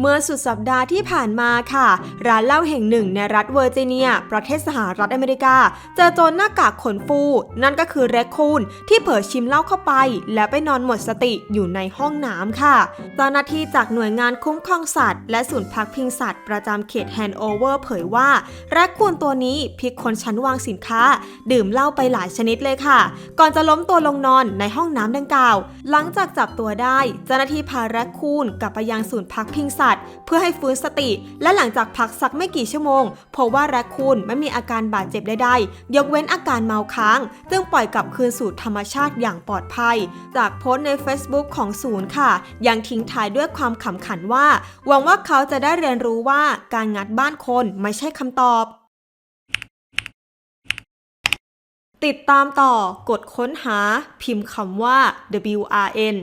เมื่อสุดสัปดาห์ที่ผ่านมาค่ะ ร้านเหล้าแห่งหนึ่งในรัฐเวอร์จิเนีย ประเทศสหรัฐอเมริกา เจอโจรหน้ากากขนฟู นั่นก็คือแรคคูนที่เผลอชิมเหล้าเข้าไป แล้วไปนอนหมดสติอยู่ในห้องน้ำค่ะ เจ้าหน้าที่จากหน่วยงานคุ้มครองสัตว์ และศูนย์พักพิงสัตว์ ประจำเขตแฮนด์โอเวอร์เผยว่าแรคคูนตัวนี้พิกคนชั้นวางสินค้า ดื่มเหล้าไปหลายชนิดเลยค่ะ ก่อนจะล้มตัวลงนอนในห้องน้ำดังกล่าว หลังจากจับตัวได้ เจ้าหน้าที่พาแรคคูนกลับไปยังศูนย์พักพิงสัตว์ เพื่อให้ฟื้นสติ และหลังจากพักสักไม่กี่ชั่วโมงพบว่าแรคคูนไม่มีอาการบาดเจ็บใดๆ ยกเว้นอาการเมาค้าง จึงปล่อยกลับคืนสู่ธรรมชาติอย่างปลอดภัย จากโพสต์ใน Facebook ของศูนย์ค่ะ ยังทิ้งท้ายด้วยความขำขันว่า หวังว่าเขาจะได้เรียนรู้ว่าการงัดบ้านคนไม่ใช่คำตอบติดตามต่อกดค้นหาพิมพ์คำว่า WRN